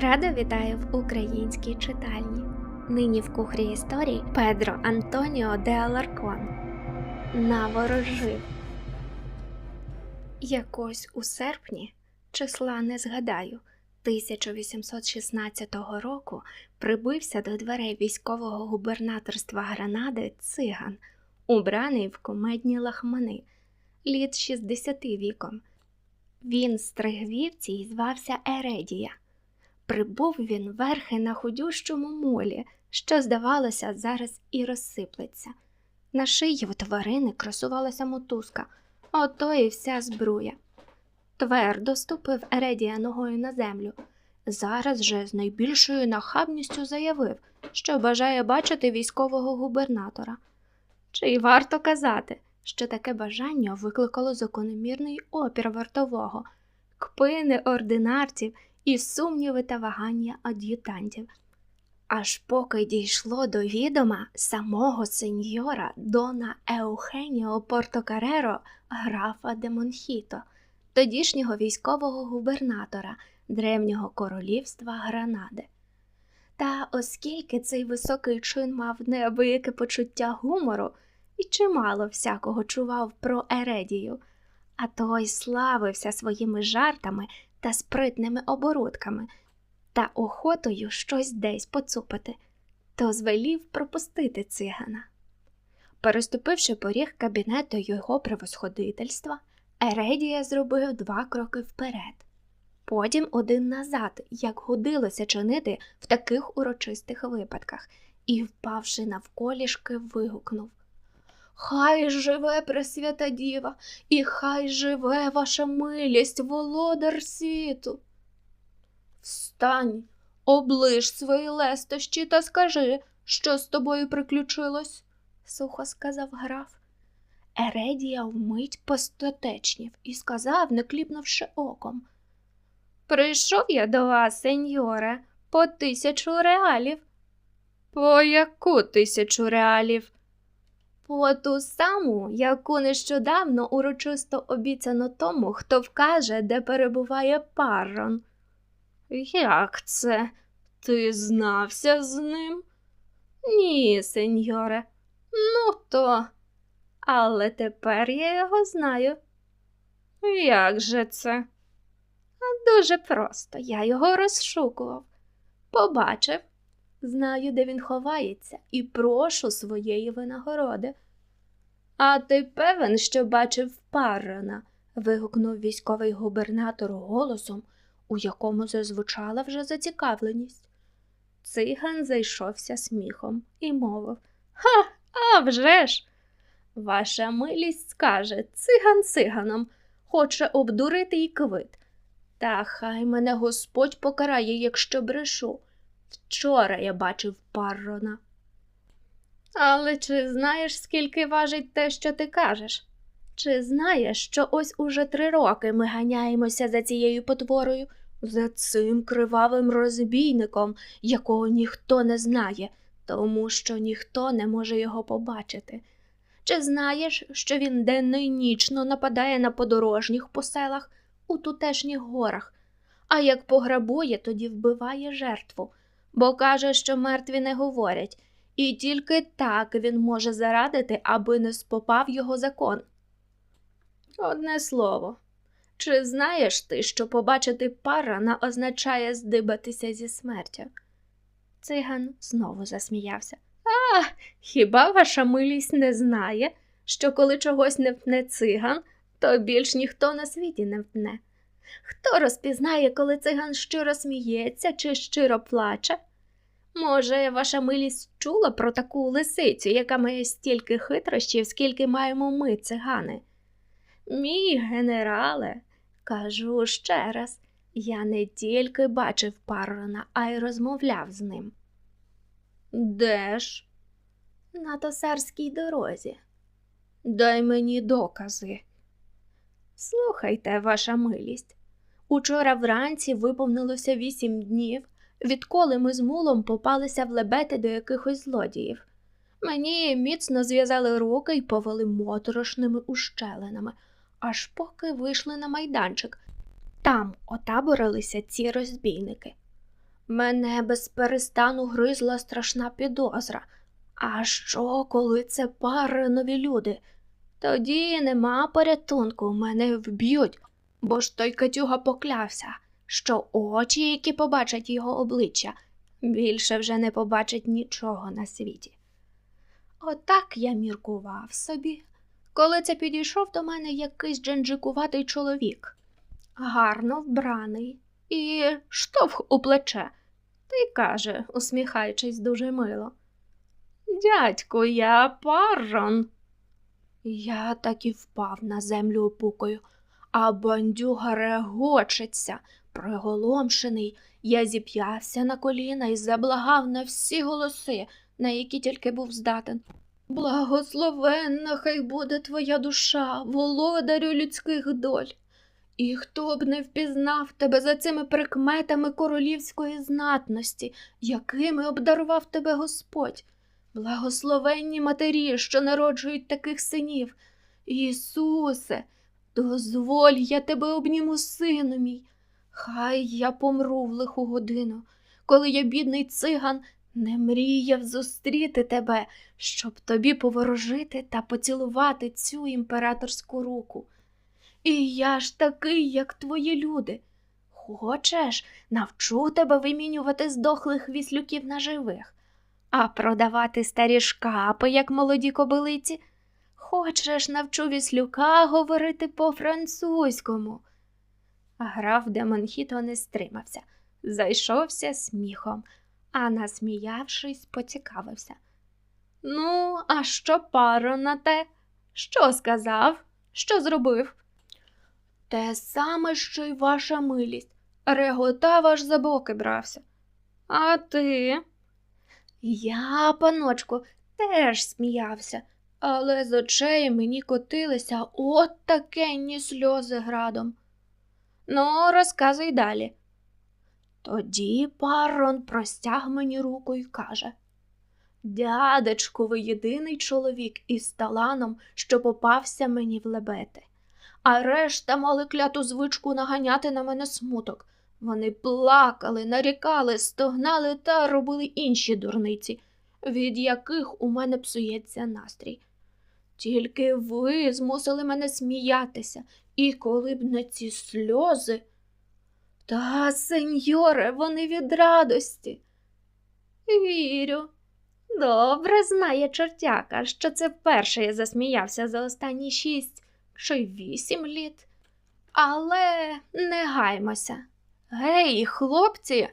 Радо вітаю в українській читальні. Нині в кухрі історій Педро Антоніо де Аларкон. Наворожив. Якось у серпні, числа не згадаю, 1816 року прибився до дверей військового губернаторства Гранади циган, убраний в комедні лахмани, літ 60 віком. Він стриг вівці і звався Ередія. Прибув він верхи на худющому молі, що, здавалося, зараз і розсиплеться. На шиї в тварини красувалася мотузка, ото і вся збруя. Твердо ступив Ередія ногою на землю. Зараз же з найбільшою нахабністю заявив, що бажає бачити військового губернатора. Чи й варто казати, що таке бажання викликало закономірний опір вартового, кпини ординарців і сумніви та вагання ад'ютантів. Аж поки дійшло до відома самого сеньора Дона Еухеніо Портокареро, графа де Монхіто, тодішнього військового губернатора древнього королівства Гранади. Та оскільки цей високий чин мав неабияке почуття гумору і чимало всякого чував про Ередію, а той славився своїми жартами та спритними оборудками та охотою щось десь поцупити, то звелів пропустити цигана. Переступивши поріг кабінету його превосходительства, Ередія зробив два кроки вперед, потім один назад, як годилося чинити в таких урочистих випадках, і, впавши навколішки, вигукнув Хай живе Пресвята Діва, і хай живе ваша милість, володар світу. Встань, оближ свої лестощі та скажи, що з тобою приключилось, сухо сказав граф. Ередія вмить постотечнів і сказав, не кліпнувши оком. Прийшов я до вас, сеньоре, по тисячу реалів. По яку тисячу реалів? По ту саму, яку нещодавно урочисто обіцяно тому, хто вкаже, де перебуває паррон. Як це? Ти знався з ним? Ні, сеньоре. Ну то. Але тепер я його знаю. Як же це? Дуже просто, я його розшукував. Побачив, знаю, де він ховається, і прошу своєї винагороди. А ти певен, що бачив Паррона? вигукнув військовий губернатор голосом, у якому зазвучала вже зацікавленість. Циган зайшовся сміхом і мовив Ха, а вже ж! Ваша милість скаже циган циганом, хоче обдурити й квит. Та хай мене Господь покарає, якщо брешу. Вчора я бачив паррона. Але чи знаєш, скільки важить те, що ти кажеш? Чи знаєш, що ось уже три роки ми ганяємося за цією потворою, за цим кривавим розбійником, якого ніхто не знає, тому що ніхто не може його побачити? Чи знаєш, що він денно й нічно нападає на подорожніх по селах у тутешніх горах, а як пограбує, тоді вбиває жертву, бо каже, що мертві не говорять, і тільки так він може зарадити, аби не спопав його закон. Одне слово, чи знаєш ти, що побачити парана означає здибатися зі смертю? Циган знову засміявся. А, хіба ваша милість не знає, що коли чогось не втне циган, то більш ніхто на світі не втне? Хто розпізнає, коли циган щиро сміється чи щиро плаче? Може, ваша милість чула про таку лисицю, яка має стільки хитрощів, скільки маємо ми, цигани? Мій генерале, кажу ще раз, я не тільки бачив парона, а й розмовляв з ним. Де ж? На тосарській дорозі. Дай мені докази. Слухайте, ваша милість. Учора вранці виповнилося вісім днів, відколи ми з мулом попалися в лебети до якихось злодіїв. Мені міцно зв'язали руки і повели моторошними ущелинами, аж поки вийшли на майданчик. Там отаборилися ці розбійники. Мене без перестану гризла страшна підозра. А що, коли це пари нові люди? Тоді нема порятунку, мене вб'ють, бо ж той Катюга поклявся, що очі, які побачать його обличчя, більше вже не побачать нічого на світі. Отак я міркував собі, коли це підійшов до мене якийсь дженджикуватий чоловік, гарно вбраний і штовх у плече, та й каже, усміхаючись дуже мило. Дядьку, я парон. Я так і впав на землю опукою, а бандюга регочеться, приголомшений. Я зіп'явся на коліна і заблагав на всі голоси, на які тільки був здатен. Благословенна хай буде твоя душа, володарю людських доль. І хто б не впізнав тебе за цими прикметами королівської знатності, якими обдарував тебе Господь. Благословенні матері, що народжують таких синів. Ісусе, дозволь я тебе обніму, сину мій. Хай я помру в лиху годину, коли я, бідний циган, не мріяв зустріти тебе, щоб тобі поворожити та поцілувати цю імператорську руку. І я ж такий, як твої люди. Хочеш, навчу тебе вимінювати здохлих віслюків на живих, а продавати старі шкапи, як молоді кобилиці. Хочеш, навчу віслюка говорити по-французькому. Граф Демонхіто не стримався, зайшовся сміхом, а насміявшись, поцікавився. Ну, а що паро на те? Що сказав? Що зробив? Те саме, що й ваша милість. Реготав аж за боки брався. А ти? Я, паночку, теж сміявся, але з очей мені котилися от такенні сльози градом. Ну, розказуй далі. Тоді парон простяг мені руку і каже Дядечку, ви єдиний чоловік із таланом, що попався мені в лебети, а решта мали кляту звичку наганяти на мене смуток. Вони плакали, нарікали, стогнали та робили інші дурниці, від яких у мене псується настрій. Тільки ви змусили мене сміятися, і коли б не ці сльози. Та, сеньоре, вони від радості. Вірю. Добре знає чортяка, що це вперше я засміявся за останні шість чи вісім літ. Але не гаймося. Гей, хлопці,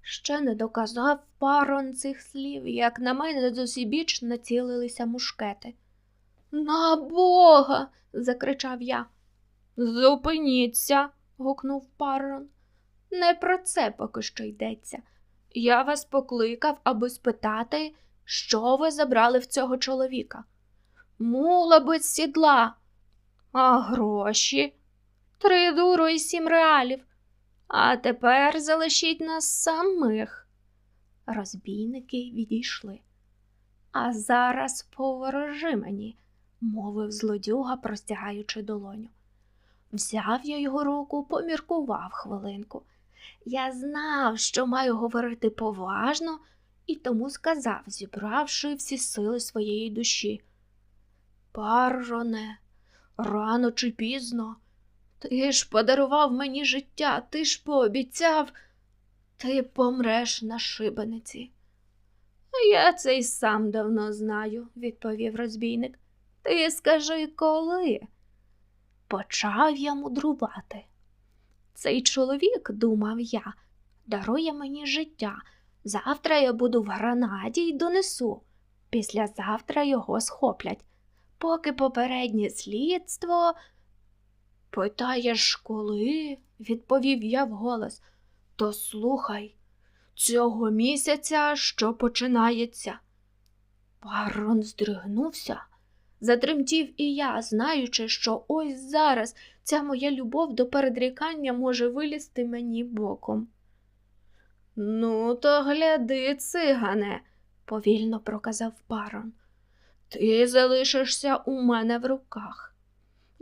ще не доказав парон цих слів, як на мене зусібіч націлилися мушкети. На бога. закричав я. Зупиніться, гукнув парон. Не про це поки що йдеться. Я вас покликав, аби спитати, що ви забрали в цього чоловіка. Мула без сідла, а гроші три дуру і сім реалів. А тепер залишіть нас самих. Розбійники відійшли. А зараз поворожи мені, мовив злодюга, простягаючи долоню. Взяв я його руку, поміркував хвилинку. Я знав, що маю говорити поважно, і тому сказав, зібравши всі сили своєї душі. Пароне, рано чи пізно, ти ж подарував мені життя, ти ж пообіцяв, ти помреш на шибениці. Я це й сам давно знаю, відповів розбійник. Ти скажи коли? Почав я мудрувати. Цей чоловік, думав я, дарує мені життя. Завтра я буду в гранаді й донесу. Післязавтра його схоплять. Поки попереднє слідство. Питаєш, коли? відповів я вголос. То слухай, цього місяця що починається. Барон здригнувся. Затремтів і я, знаючи, що ось зараз ця моя любов до передрікання може вилізти мені боком. Ну, то гляди, цигане, повільно проказав барон. Ти залишишся у мене в руках.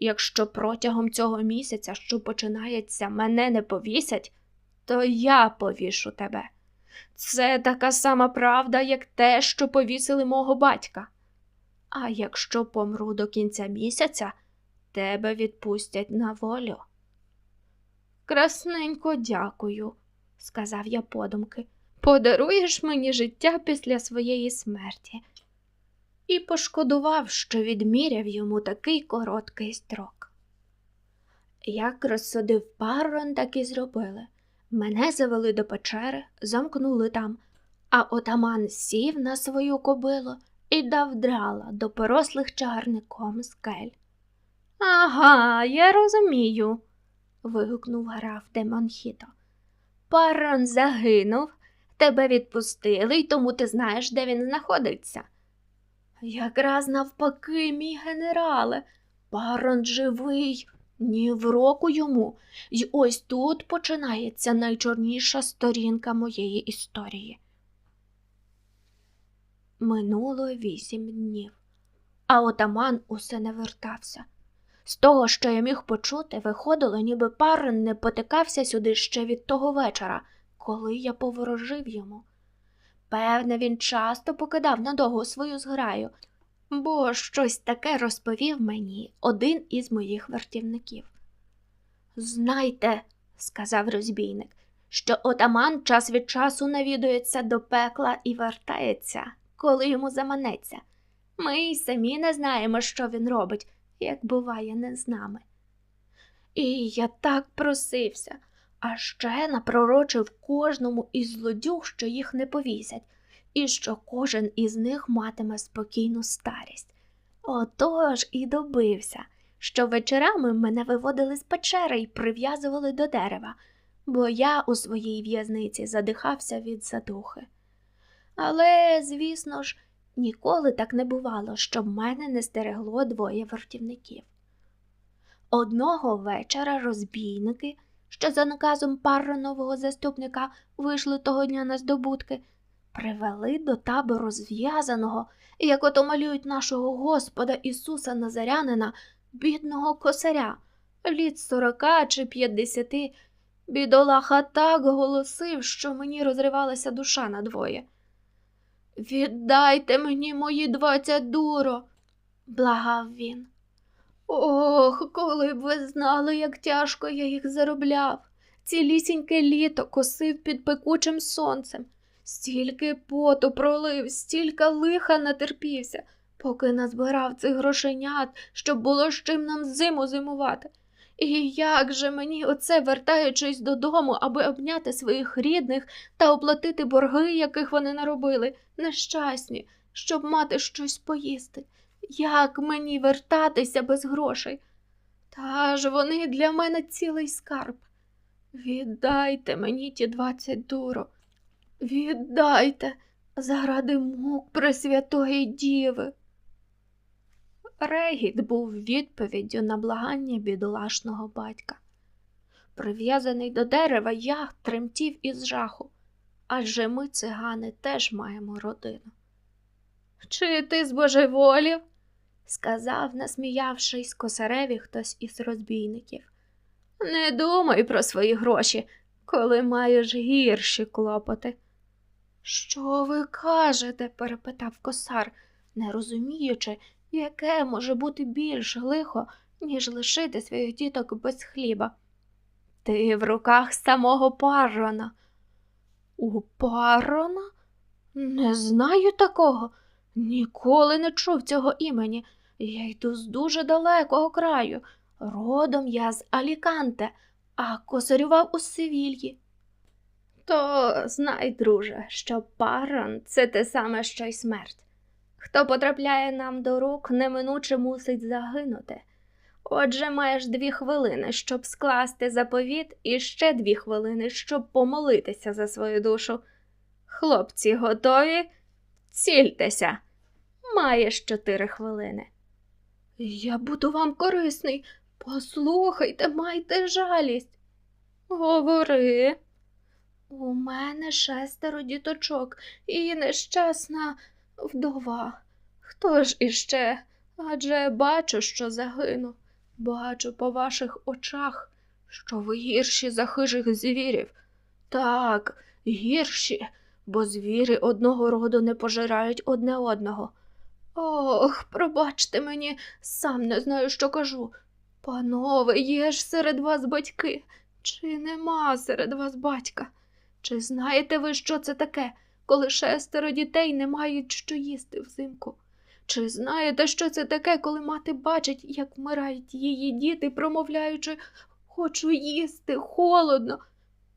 Якщо протягом цього місяця, що починається, мене не повісять, то я повішу тебе. Це така сама правда, як те, що повісили мого батька. А якщо помру до кінця місяця, тебе відпустять на волю. Красненько дякую, сказав я подумки. Подаруєш мені життя після своєї смерті. І пошкодував, що відміряв йому такий короткий строк. Як розсудив парон, так і зробили. Мене завели до печери, замкнули там, а отаман сів на свою кобилу і дав драла до порослих чагарником скель. Ага, я розумію, вигукнув граф Демонхіто. Парон загинув, тебе відпустили, й тому ти знаєш, де він знаходиться. Якраз навпаки, мій генерале, парон живий, ні в року йому, й ось тут починається найчорніша сторінка моєї історії. Минуло вісім днів, а отаман усе не вертався. З того, що я міг почути, виходило, ніби парен не потикався сюди ще від того вечора, коли я поворожив йому. Певне, він часто покидав надовго свою зграю, бо щось таке розповів мені один із моїх вартівників. Знайте, сказав розбійник, що отаман час від часу навідується до пекла і вертається, коли йому заманеться. Ми й самі не знаємо, що він робить, як буває не з нами. І я так просився, а ще напророчив кожному із злодюг, що їх не повісять, і що кожен із них матиме спокійну старість. Отож і добився, що вечорами мене виводили з печери і прив'язували до дерева, бо я у своїй в'язниці задихався від задухи. Але, звісно ж, ніколи так не бувало, щоб мене не стерегло двоє вартівників. Одного вечора розбійники, що за наказом паронового заступника вийшли того дня на здобутки, привели до табору зв'язаного, як ото малюють нашого Господа Ісуса Назарянина, бідного косаря, літ сорока чи п'ятдесяти. Бідолаха так голосив, що мені розривалася душа надвоє. Віддайте мені мої двадцять дуро, благав він. Ох, коли б ви знали, як тяжко я їх заробляв. Цілісіньке літо косив під пекучим сонцем, стільки поту пролив, стільки лиха натерпівся, поки назбирав цих грошенят, щоб було з чим нам зиму зимувати. І як же мені оце, вертаючись додому, аби обняти своїх рідних та оплатити борги, яких вони наробили, нещасні, щоб мати щось поїсти. Як мені вертатися без грошей? Та ж вони для мене цілий скарб. Віддайте мені ті двадцять дуро. Віддайте заради мук Пресвятої Діви. Регіт був відповіддю на благання бідолашного батька. Прив'язаний до дерева, я тремтів із жаху, адже ми, цигани, теж маємо родину. Чи ти збожеволів? Сказав, насміявшись косареві хтось із розбійників. Не думай про свої гроші, коли маєш гірші клопоти. Що ви кажете? перепитав косар, не розуміючи, яке може бути більш лихо, ніж лишити своїх діток без хліба. Ти в руках самого парона. У парона? Не знаю такого. Ніколи не чув цього імені. Я йду з дуже далекого краю. Родом я з Аліканте, а косарював у Севільї. То знай, друже, що парон це те саме, що й смерть. Хто потрапляє нам до рук, неминуче мусить загинути. Отже, маєш дві хвилини, щоб скласти заповіт, і ще дві хвилини, щоб помолитися за свою душу. Хлопці, готові? Цільтеся. Маєш чотири хвилини. Я буду вам корисний. Послухайте, майте жалість. Говори. У мене шестеро діточок і нещасна вдова. Хто ж іще? Адже бачу, що загину. Бачу по ваших очах, що ви гірші за хижих звірів. Так, гірші, бо звірі одного роду не пожирають одне одного. Ох, пробачте мені, сам не знаю, що кажу. Панове, є ж серед вас батьки, чи нема серед вас батька? Чи знаєте ви, що це таке, коли шестеро дітей не мають що їсти взимку? Чи знаєте, що це таке, коли мати бачить, як вмирають її діти, промовляючи Хочу їсти, холодно.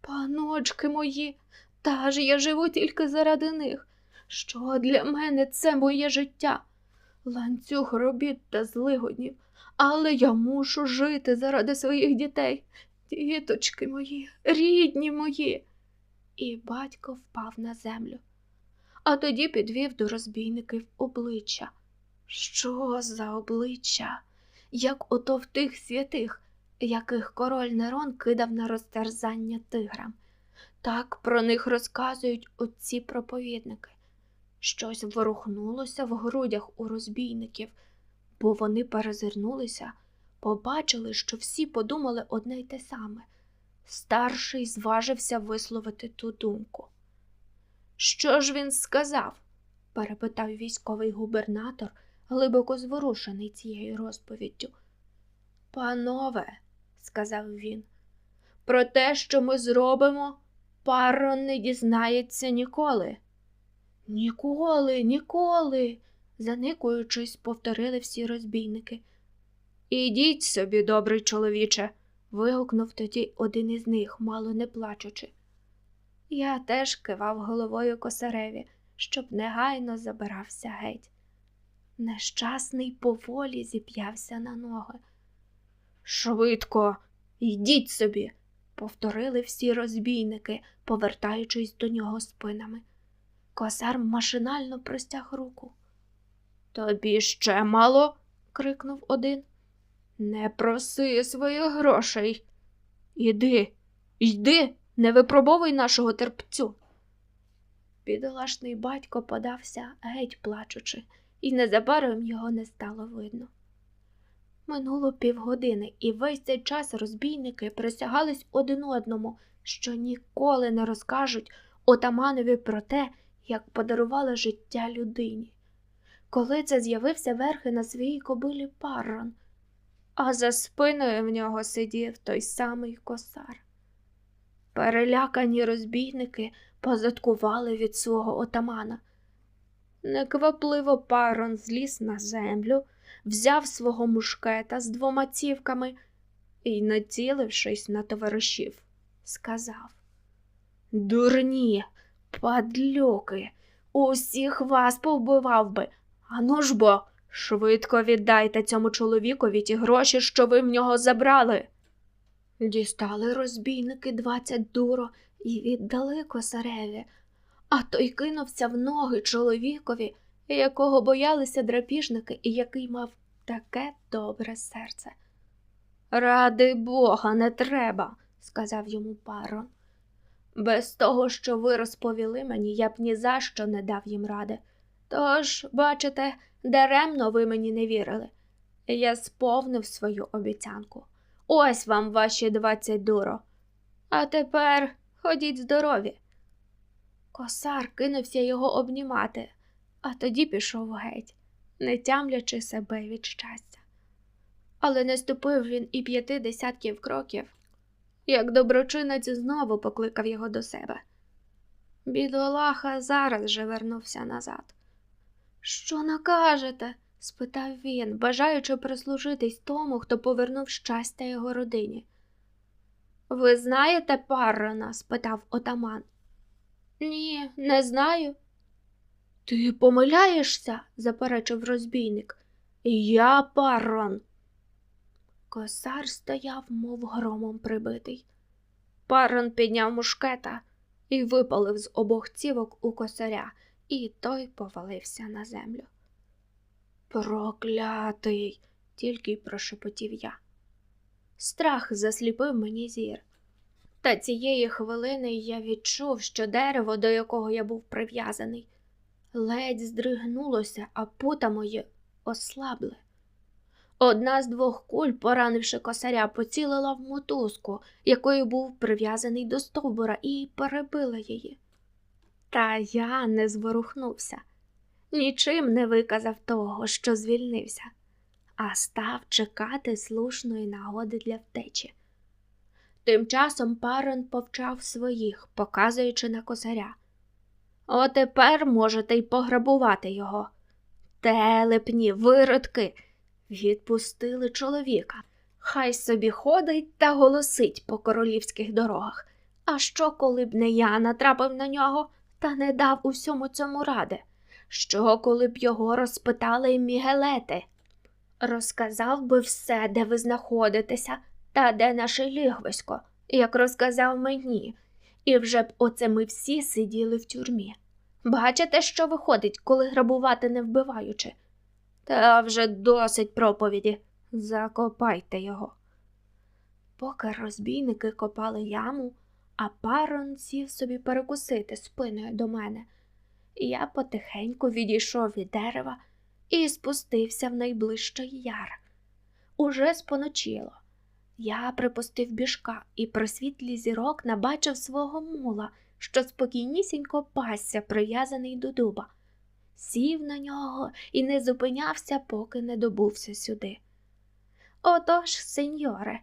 Паночки мої, та ж я живу тільки заради них. Що для мене це моє життя? Ланцюг робіт та злигоднів, але я мушу жити заради своїх дітей. Діточки мої, рідні мої. І батько впав на землю, а тоді підвів до розбійників обличчя. Що за обличчя? Як ото в тих святих, яких король Нерон кидав на розтерзання тиграм. Так про них розказують отці проповідники. Щось ворухнулося в грудях у розбійників, бо вони перезирнулися, побачили, що всі подумали одне й те саме. Старший зважився висловити ту думку. Що ж він сказав? перепитав військовий губернатор, глибоко зворушений цією розповіддю. Панове, сказав він, про те, що ми зробимо, парон не дізнається ніколи. Ніколи, ніколи, заникуючись, повторили всі розбійники. Ідіть собі, добрий чоловіче, вигукнув тоді один із них, мало не плачучи. Я теж кивав головою косареві, щоб негайно забирався геть. Нещасний поволі зіп'явся на ноги. Швидко, йдіть собі, повторили всі розбійники, повертаючись до нього спинами. Косар машинально простяг руку. Тобі ще мало? крикнув один. Не проси своїх грошей. Іди, йди, не випробовуй нашого терпцю. Бідолашний батько подався геть плачучи, і незабаром його не стало видно. Минуло півгодини, і весь цей час розбійники присягались один одному, що ніколи не розкажуть отаманові про те, як подарували життя людині. Коли це з'явився верхи на своїй кобилі паррон, а за спиною в нього сидів той самий косар. Перелякані розбійники позадкували від свого отамана. Неквапливо парон зліз на землю, взяв свого мушкета з двома цівками і, націлившись на товаришів, сказав Дурні, падлюки, усіх вас повбивав би. Ану ж бо, швидко віддайте цьому чоловікові ті гроші, що ви в нього забрали. Дістали розбійники двадцять дуро і віддали косареві, а той кинувся в ноги чоловікові, якого боялися драпіжники і який мав таке добре серце. Ради Бога, не треба, сказав йому парон. Без того, що ви розповіли мені, я б ні за що не дав їм ради. Тож, бачите, даремно ви мені не вірили. Я сповнив свою обіцянку. Ось вам ваші двадцять дуро. А тепер ходіть здорові. Косар кинувся його обнімати, а тоді пішов геть, не тямлячи себе від щастя. Але не ступив він і п'яти десятків кроків, як доброчинець знову покликав його до себе. Бідолаха зараз же вернувся назад. Що накажете? спитав він, бажаючи прислужитись тому, хто повернув щастя його родині. Ви знаєте Паррона? спитав отаман. Ні, не знаю. Ти помиляєшся, заперечив розбійник. Я Паррон. Косар стояв, мов громом прибитий. Паррон підняв мушкета і випалив з обох цівок у косаря, і той повалився на землю. Проклятий, тільки й прошепотів я. Страх засліпив мені зір. Та цієї хвилини я відчув, що дерево, до якого я був прив'язаний, ледь здригнулося, а пута мої ослабли. Одна з двох куль, поранивши косаря, поцілила в мотузку, якою був прив'язаний до стовбура, і перебила її. Та я не зворухнувся, нічим не виказав того, що звільнився, а став чекати слушної нагоди для втечі. Тим часом парон повчав своїх, показуючи на косаря. Отепер можете й пограбувати його. Телепні, виродки, відпустили чоловіка. Хай собі ходить та голосить по королівських дорогах. А що, коли б не я натрапив на нього та не дав усьому цьому ради? Що, коли б його розпитали мігелети? Розказав би все, де ви знаходитеся, та де наше лігвисько, як розказав мені, і вже б оце ми всі сиділи в тюрмі. Бачите, що виходить, коли грабувати не вбиваючи? Та вже досить проповіді. Закопайте його. Поки розбійники копали яму, а парон сів собі перекусити спиною до мене. Я потихеньку відійшов від дерева і спустився в найближчий яр. Уже споночило. Я припустив біжка і при світлі зірок набачив свого мула, що спокійнісінько пасся, прив'язаний до дуба. Сів на нього і не зупинявся, поки не добувся сюди. Отож, сеньоре,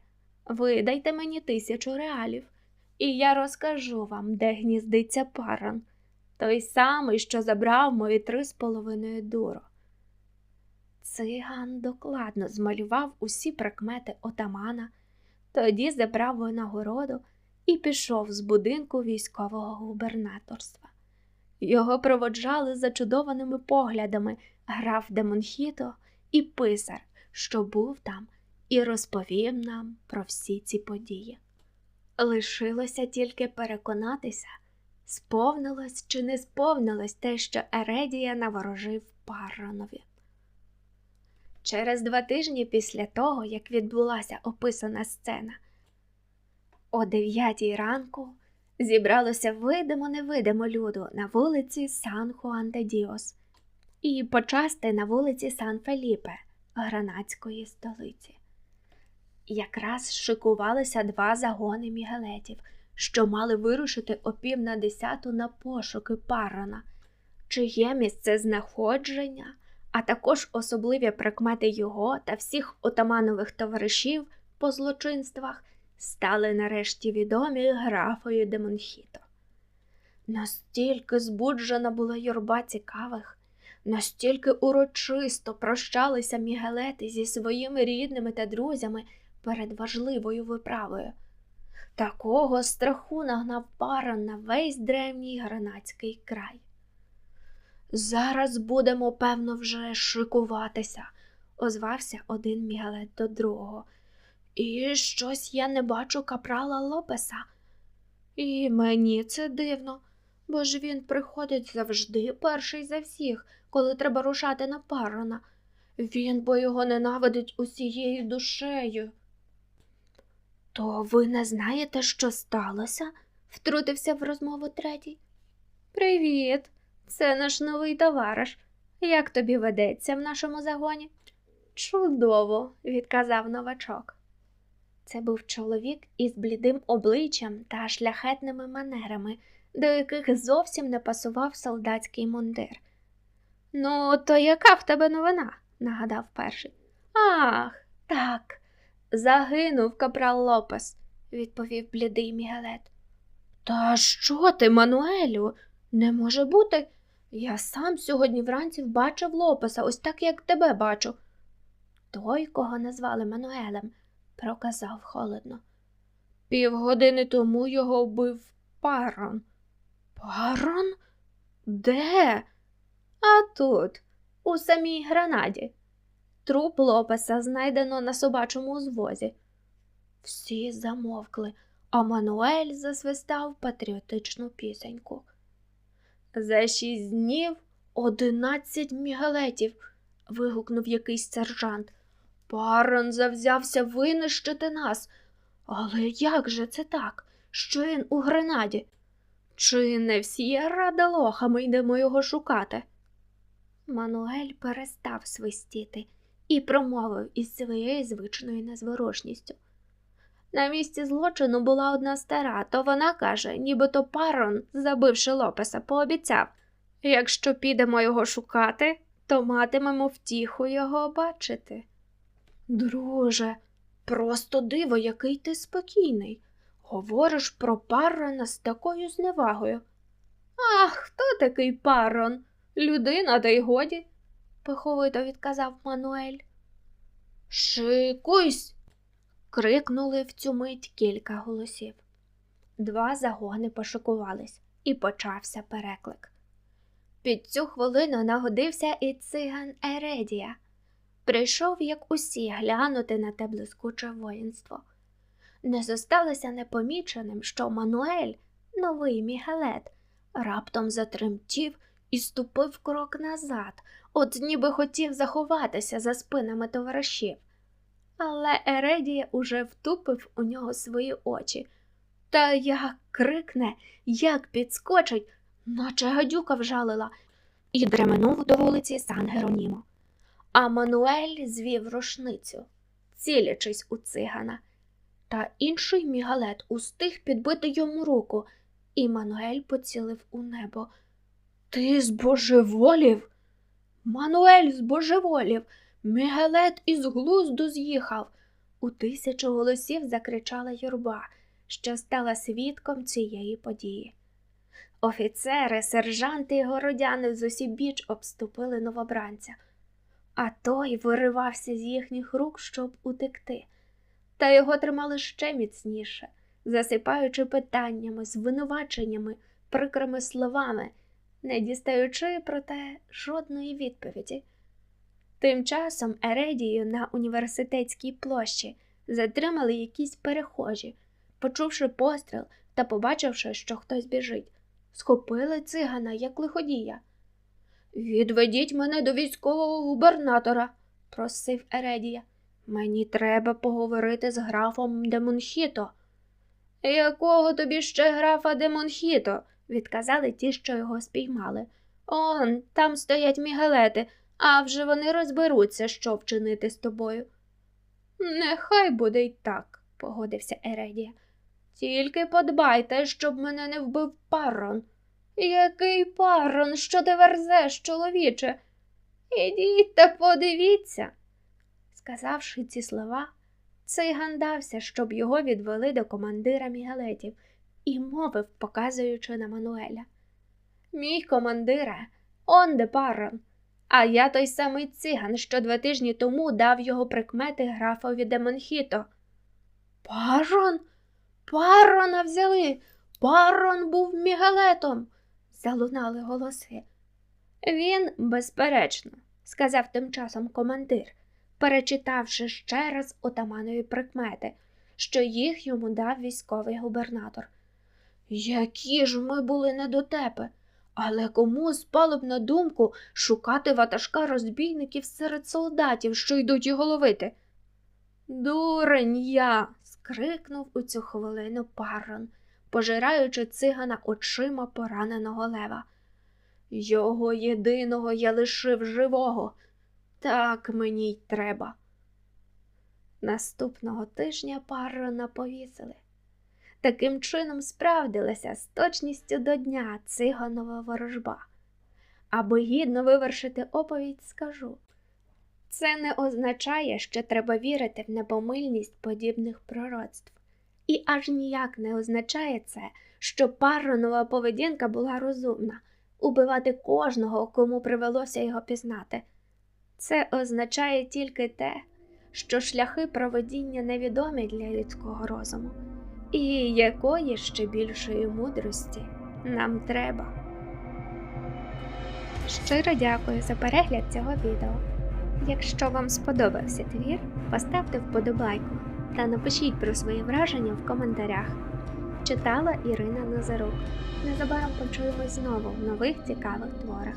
видайте мені тисячу реалів, і я розкажу вам, де гніздиться парон, той самий, що забрав мої три з половиною дуро. Циган докладно змалював усі прикмети отамана, тоді забрав винагороду і пішов з будинку військового губернаторства. Його проводжали зачудованими поглядами граф Демонхіто і писар, що був там, і розповів нам про всі ці події. Лишилося тільки переконатися, сповнилось чи не сповнилось те, що Ередія наворожив Парронові. Через два тижні після того, як відбулася описана сцена, о дев'ятій ранку зібралося видимо-невидимо люду на вулиці Сан Хуан де Діос і почасти на вулиці Сан Феліпе, гранадської столиці. Якраз шикувалися два загони мігелетів, що мали вирушити о пів на десяту на пошуки парона, чиє місце знаходження, а також особливі прикмети його та всіх отаманових товаришів по злочинствах стали нарешті відомі графою Демонхіто. Настільки збуджена була юрба цікавих, настільки урочисто прощалися мігелети зі своїми рідними та друзями перед важливою виправою. Такого страху нагнав парон на весь древній гранадський край. Зараз будемо, певно, вже шикуватися, озвався один мігелет до другого. І щось я не бачу капрала Лопеса. І мені це дивно, бо ж він приходить завжди перший за всіх, коли треба рушати на парона. Він бо його ненавидить усією душею. То ви не знаєте, що сталося? втрутився в розмову третій. Привіт, це наш новий товариш. Як тобі ведеться в нашому загоні? Чудово, відказав новачок. Це був чоловік із блідим обличчям та шляхетними манерами, до яких зовсім не пасував солдатський мундир. Ну, то яка в тебе новина? нагадав перший. Ах, так, загинув капрал Лопес, відповів блідий Мігелет. Та що ти, Мануелю? Не може бути. Я сам сьогодні вранці бачив Лопеса, ось так, як тебе бачу. Той, кого назвали Мануелем, проказав холодно. Півгодини тому його вбив парон. Парон? Де? А тут, у самій гранаді. Труп Лопеса знайдено на собачому звозі. Всі замовкли, а Мануель засвистав патріотичну пісеньку. За шість днів одинадцять мігалетів. вигукнув якийсь сержант. Парон завзявся винищити нас. Але як же це так? Що він у гренаді? Чи не всі рада лоха ми йдемо його шукати? Мануель перестав свистіти і промовив із своєю звичною незворушністю. На місці злочину була одна стара, то вона каже, нібито парон, забивши Лопеса, пообіцяв якщо підемо його шукати, то матимемо втіху його бачити. Друже, просто диво, який ти спокійний. Говориш про парона з такою зневагою. Ах, хто такий парон? Людина, та й годі, пиховито відказав Мануель. Шикуйсь. крикнули в цю мить кілька голосів. Два загони пошикувались, і почався переклик. Під цю хвилину нагодився і циган Ередія. Прийшов, як усі, глянути на те блискуче воїнство. Не зосталося непоміченим, що Мануель, новий мігелет, раптом затремтів і ступив крок назад, от ніби хотів заховатися за спинами товаришів. Але Ередія уже втупив у нього свої очі. Та як крикне, як підскочить, наче гадюка вжалила, і дременув до вулиці Сан Геронімо. А Мануель звів рушницю, цілячись у цигана. Та інший мігалет устиг підбити йому руку, і Мануель поцілив у небо. Ти збожеволів? Мануель збожеволів. Мігалет із глузду з'їхав. У тисячу голосів закричала юрба, що стала свідком цієї події. Офіцери, сержанти і городяни з усібіч обступили новобранця, а той виривався з їхніх рук, щоб утекти, та його тримали ще міцніше, засипаючи питаннями, звинуваченнями, прикрими словами, не дістаючи проте жодної відповіді. Тим часом Ередію на університетській площі затримали якісь перехожі, почувши постріл та побачивши, що хтось біжить схопили цигана як лиходія. Відведіть мене до військового губернатора, просив Ередія. Мені треба поговорити з графом Демонхіто. Якого тобі ще графа Демонхіто? відказали ті, що його спіймали. Он, там стоять мігелети, а вже вони розберуться, що вчинити з тобою. Нехай буде й так, погодився Ередія. Тільки подбайте, щоб мене не вбив парон. Який парон, що ти верзеш, чоловіче? Ідіть та подивіться. Сказавши ці слова, циган дався, щоб його відвели до командира мігалетів, і мовив, показуючи на Мануеля. Мій командире, он де парон, а я той самий циган, що два тижні тому дав його прикмети графові Демонхіто. Парон? Парона взяли. Парон був мігалетом, залунали голоси. Він, безперечно, сказав тим часом командир, перечитавши ще раз отаманові прикмети, що їх йому дав військовий губернатор. Які ж ми були недотепи, але кому спало б на думку шукати ватажка розбійників серед солдатів, що йдуть його ловити? Дурень я. скрикнув у цю хвилину парон, пожираючи цигана очима пораненого лева. Його єдиного я лишив живого, так мені й треба. Наступного тижня парона повісили. Таким чином справдилася з точністю до дня циганова ворожба. Аби гідно вивершити оповідь, скажу. Це не означає, що треба вірити в непомильність подібних пророцтв. І аж ніяк не означає це, що паронова поведінка була розумна убивати кожного, кому привелося його пізнати. Це означає тільки те, що шляхи проведіння невідомі для людського розуму, і якої ще більшої мудрості нам треба. Щиро дякую за перегляд цього відео. Якщо вам сподобався твір, поставте вподобайку та напишіть про свої враження в коментарях. Читала Ірина Назарук. Незабаром почуємось знову в нових цікавих творах.